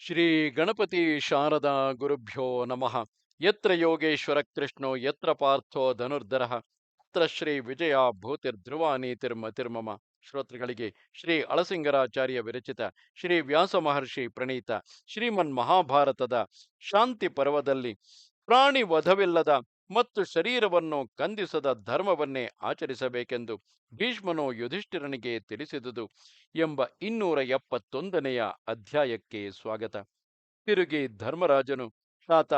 ಶ್ರೀ ಗಣಪತಿ ಶಾರದಾ ಗುರುಭ್ಯೋ ನಮಃ. ಯತ್ರ ಯೋಗೇಶ್ವರ ಕೃಷ್ಣೋ, ಯತ್ರ ಪಾರ್ಥೋ ಧನುರ್ಧರ, ತತ್ರ ಶ್ರೀ ವಿಜಯ ಭೂತಿರ್ಧ್ರುವ ನೀತಿರ್ಮತಿರ್ಮಮ ಶ್ರೋತೃಗಳಿಗೆ ಶ್ರೀ ಅಳಸಿಂಗರಾಚಾರ್ಯ ವಿರಚಿತ ಶ್ರೀ ವ್ಯಾಸ ಮಹರ್ಷಿ ಪ್ರಣೀತ ಶ್ರೀಮನ್ ಮಹಾಭಾರತದ ಶಾಂತಿ ಪರ್ವದಲ್ಲಿ ಪ್ರಾಣಿ ವಧವಿಲ್ಲದ ಮತ್ತು ಶರೀರವನ್ನು ಕಂದಿಸದ ಧರ್ಮವನ್ನೇ ಆಚರಿಸಬೇಕೆಂದು ಭೀಷ್ಮನು ಯುಧಿಷ್ಠಿರನಿಗೆ ತಿಳಿಸಿದುದು ಎಂಬ ಇನ್ನೂರ ಎಪ್ಪತ್ತೊಂದನೆಯ ಅಧ್ಯಾಯಕ್ಕೆ ಸ್ವಾಗತ. ತಿರುಗಿ ಧರ್ಮರಾಜನು, ತಾತ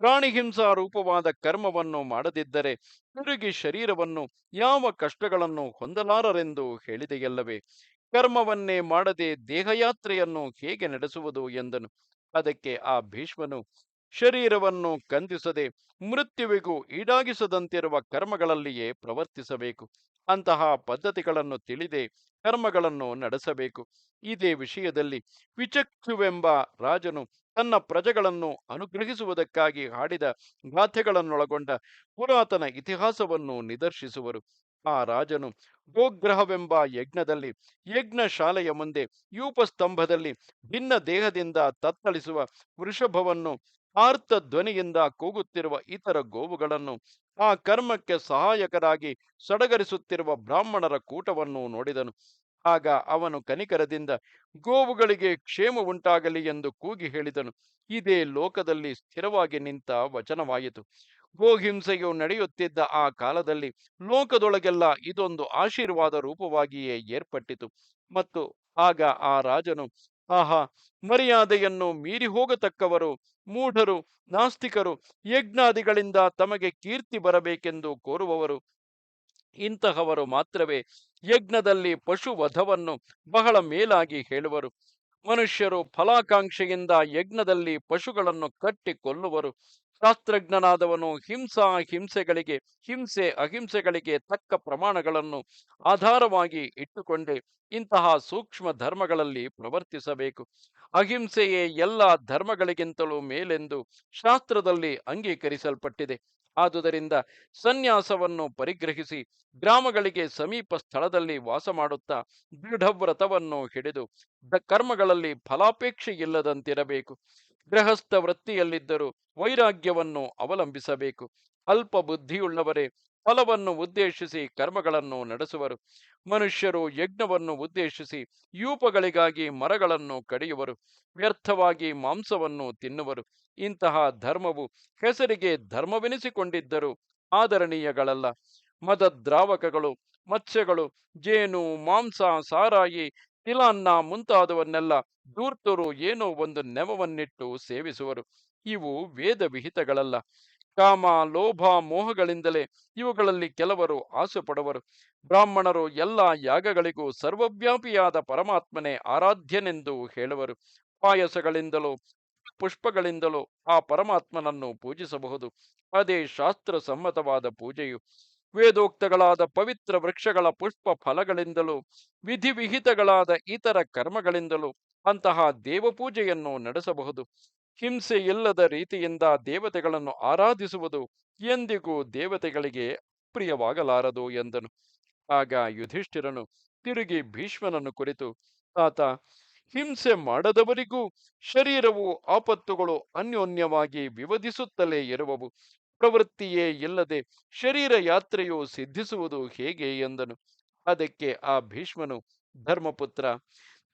ಪ್ರಾಣಿಹಿಂಸಾ ರೂಪವಾದ ಕರ್ಮವನ್ನು ಮಾಡದಿದ್ದರೆ ತಿರುಗಿ ಶರೀರವನ್ನು ಯಾವ ಕಷ್ಟಗಳನ್ನು ಹೊಂದಲಾರರೆಂದು ಹೇಳಿದೆಯಲ್ಲವೇ? ಕರ್ಮವನ್ನೇ ಮಾಡದೆ ದೇಹಯಾತ್ರೆಯನ್ನು ಹೇಗೆ ನಡೆಸುವುದು? ಎಂದನು. ಅದಕ್ಕೆ ಆ ಭೀಷ್ಮನು ಶರೀರವನ್ನು ಕಂದಿಸದೆ ಮೃತ್ಯುವಿಗೂ ಈಡಾಗಿಸದಂತಿರುವ ಕರ್ಮಗಳಲ್ಲಿಯೇ ಪ್ರವರ್ತಿಸಬೇಕು. ಅಂತಹ ಪದ್ಧತಿಗಳನ್ನು ತಿಳಿದೆ ಕರ್ಮಗಳನ್ನು ನಡೆಸಬೇಕು. ಇದೇ ವಿಷಯದಲ್ಲಿ ವಿಚಕ್ಷುವೆಂಬ ರಾಜನು ತನ್ನ ಪ್ರಜೆಗಳನ್ನು ಅನುಗ್ರಹಿಸುವುದಕ್ಕಾಗಿ ಹಾಡಿದ ಗಾಥೆಗಳನ್ನೊಳಗೊಂಡ ಪುರಾತನ ಇತಿಹಾಸವನ್ನು ನಿದರ್ಶಿಸುವರು. ಆ ರಾಜನು ಗೋಗ್ರಹವೆಂಬ ಯಜ್ಞದಲ್ಲಿ ಯಜ್ಞ ಶಾಲೆಯ ಮುಂದೆ ಯೂಪಸ್ತಂಭದಲ್ಲಿ ಭಿನ್ನ ದೇಹದಿಂದ ತತ್ತಳಿಸುವ ವೃಷಭವನ್ನು ಆರ್ತ ಧ್ವನಿಯಿಂದ ಕೂಗುತ್ತಿರುವ ಇತರ ಗೋವುಗಳನ್ನು ಆ ಕರ್ಮಕ್ಕೆ ಸಹಾಯಕರಾಗಿ ಸಡಗರಿಸುತ್ತಿರುವ ಬ್ರಾಹ್ಮಣರ ಕೂಟವನ್ನು ನೋಡಿದನು. ಆಗ ಅವನು ಕನಿಕರದಿಂದ ಗೋವುಗಳಿಗೆ ಕ್ಷೇಮ ಉಂಟಾಗಲಿ ಎಂದು ಕೂಗಿ ಹೇಳಿದನು. ಇದೇ ಲೋಕದಲ್ಲಿ ಸ್ಥಿರವಾಗಿ ನಿಂತ ವಚನವಾಯಿತು. ಗೋಹಿಂಸೆಯು ನಡೆಯುತ್ತಿದ್ದ ಆ ಕಾಲದಲ್ಲಿ ಲೋಕದೊಳಗೆಲ್ಲ ಇದೊಂದು ಆಶೀರ್ವಾದ ರೂಪವಾಗಿಯೇ ಏರ್ಪಟ್ಟಿತು. ಮತ್ತು ಆಗ ಆ ರಾಜನು ಆಹಾ, ಮರ್ಯಾದೆಯನ್ನು ಮೀರಿ ಹೋಗತಕ್ಕವರು, ಮೂಢರು, ನಾಸ್ತಿಕರು, ಯಜ್ಞಾದಿಗಳಿಂದ ತಮಗೆ ಕೀರ್ತಿ ಬರಬೇಕೆಂದು ಕೋರುವವರು. ಇಂತಹವರು ಮಾತ್ರವೇ ಯಜ್ಞದಲ್ಲಿ ಪಶು ವಧವನ್ನು ಬಹಳ ಮೇಲಾಗಿ ಹೇಳುವರು. ಮನುಷ್ಯರು ಫಲಾಕಾಂಕ್ಷೆಯಿಂದ ಯಜ್ಞದಲ್ಲಿ ಪಶುಗಳನ್ನು ಕಟ್ಟಿ ಕೊಲ್ಲುವರು ಶಾಸ್ತ್ರಜ್ಞನಾದವನು ಹಿಂಸಾ ಹಿಂಸೆಗಳಿಗೆ, ಹಿಂಸೆ ಅಹಿಂಸೆಗಳಿಗೆ ತಕ್ಕ ಪ್ರಮಾಣಗಳನ್ನು ಆಧಾರವಾಗಿ ಇಟ್ಟುಕೊಂಡೇ. ಇಂತಹ ಸೂಕ್ಷ್ಮ ಧರ್ಮಗಳಲ್ಲಿ ಪ್ರವರ್ತಿಸಬೇಕು. ಅಹಿಂಸೆಯೇ ಎಲ್ಲ ಧರ್ಮಗಳಿಗಿಂತಲೂ ಮೇಲೆಂದು ಶಾಸ್ತ್ರದಲ್ಲಿ ಅಂಗೀಕರಿಸಲ್ಪಟ್ಟಿದೆ. ಆದುದರಿಂದ ಸನ್ಯಾಸವನ್ನು ಪರಿಗ್ರಹಿಸಿ ಗ್ರಾಮಗಳಿಗೆ ಸಮೀಪ ಸ್ಥಳದಲ್ಲಿ ವಾಸ ಮಾಡುತ್ತಾ ದೃಢವ್ರತವನ್ನು ಹಿಡಿದು ಕರ್ಮಗಳಲ್ಲಿ ಫಲಾಪೇಕ್ಷೆ ಇಲ್ಲದಂತಿರಬೇಕು. ಗೃಹಸ್ಥ ವೃತ್ತಿಯಲ್ಲಿದ್ದರೂ ವೈರಾಗ್ಯವನ್ನು ಅವಲಂಬಿಸಬೇಕು. ಅಲ್ಪ ಬುದ್ಧಿಯುಳ್ಳವರೇ ಫಲವನ್ನು ಉದ್ದೇಶಿಸಿ ಕರ್ಮಗಳನ್ನು ನಡೆಸುವರು. ಮನುಷ್ಯರು ಯಜ್ಞವನ್ನು ಉದ್ದೇಶಿಸಿ ಯೂಪಗಳಿಗಾಗಿ ಮರಗಳನ್ನು ಕಡಿಯುವರು. ವ್ಯರ್ಥವಾಗಿ ಮಾಂಸವನ್ನು ತಿನ್ನುವರು. ಇಂತಹ ಧರ್ಮವು ಹೆಸರಿಗೆ ಧರ್ಮವೆನಿಸಿಕೊಂಡಿದ್ದರೂ ಆದರಣೀಯಗಳಲ್ಲ. ಮದದ್ರಾವಕಗಳು, ಮತ್ಸ್ಯಗಳು, ಜೇನು, ಮಾಂಸ, ಸಾರಾಯಿ, ತಿಲಾನ್ನ ಮುಂತಾದವನ್ನೆಲ್ಲ ಧೂರ್ತರು ಏನೋ ಒಂದು ನೆವವನ್ನಿಟ್ಟು ಸೇವಿಸುವರು. ಇವು ವೇದ ವಿಹಿತಗಳಲ್ಲ ಕಾಮ, ಲೋಭ, ಮೋಹಗಳಿಂದಲೇ ಇವುಗಳಲ್ಲಿ ಕೆಲವರು ಆಸೆ ಪಡುವರು ಬ್ರಾಹ್ಮಣರು ಎಲ್ಲ ಯಾಗಗಳಿಗೂ ಸರ್ವವ್ಯಾಪಿಯಾದ ಪರಮಾತ್ಮನೇ ಆರಾಧ್ಯನೆಂದು ಹೇಳುವರು. ಪಾಯಸಗಳಿಂದಲೋ, ಪುಷ್ಪಗಳಿಂದಲೋ ಆ ಪರಮಾತ್ಮನನ್ನು ಪೂಜಿಸಬಹುದು. ಅದೇ ಶಾಸ್ತ್ರ ಸಮ್ಮತವಾದ ಪೂಜೆಯು ವೇದೋಕ್ತಗಳಾದ ಪವಿತ್ರ ವೃಕ್ಷಗಳ ಪುಷ್ಪ ಫಲಗಳಿಂದಲೂ, ವಿಧಿವಿಹಿತಗಳಾದ ಇತರ ಕರ್ಮಗಳಿಂದಲೂ ಅಂತಹ ದೇವಪೂಜೆಯನ್ನು ನಡೆಸಬಹುದು. ಹಿಂಸೆ ಇಲ್ಲದ ರೀತಿಯಿಂದ ದೇವತೆಗಳನ್ನು ಆರಾಧಿಸುವುದು ಎಂದಿಗೂ ದೇವತೆಗಳಿಗೆ ಪ್ರಿಯವಾಗಲಾರದು ಎಂದನು. ಆಗ ಯುಧಿಷ್ಠಿರನು ತಿರುಗಿ ಭೀಷ್ಮನನ್ನು ಕುರಿತು ಆತ ಹಿಂಸೆ ಮಾಡದವರಿಗೂ ಶರೀರವು ಆಪತ್ತುಗಳು ಅನ್ಯೋನ್ಯವಾಗಿ ವಿವಧಿಸುತ್ತಲೇ ಇರುವವು. ಪ್ರವೃತ್ತಿಯೇ ಇಲ್ಲದೆ ಶರೀರ ಯಾತ್ರೆಯು ಸಿದ್ಧಿಸುವುದು ಹೇಗೆ? ಎಂದನು. ಅದಕ್ಕೆ ಆ ಭೀಷ್ಮನು, ಧರ್ಮಪುತ್ರ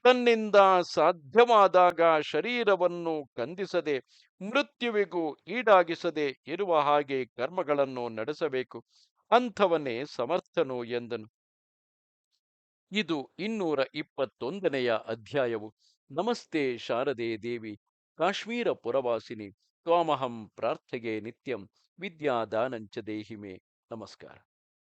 ತನ್ನಿಂದ ಸಾಧ್ಯವಾದಾಗ ಶರೀರವನ್ನು ಕಂದಿಸದೆ, ಮೃತ್ಯುವಿಗೂ ಈಡಾಗಿಸದೆ ಇರುವ ಹಾಗೆ ಕರ್ಮಗಳನ್ನು ನಡೆಸಬೇಕು. ಅಂಥವನೇ ಸಮರ್ಥನು ಎಂದನು. ಇದು ಇನ್ನೂರ ಇಪ್ಪತ್ತೊಂದನೆಯ ಅಧ್ಯಾಯವು. ನಮಸ್ತೆ ಶಾರದೆ ದೇವಿ. ಕಾಶ್ಮೀರ ಪುರವಾಸಿನಿ. ತ್ವಾಮಹಂ ಪ್ರಾರ್ಥೆಗೆ ನಿತ್ಯಂ. ವಿದ್ಯಾದಾನಂಚ ದೇಹಿಮೆ. ನಮಸ್ಕಾರ.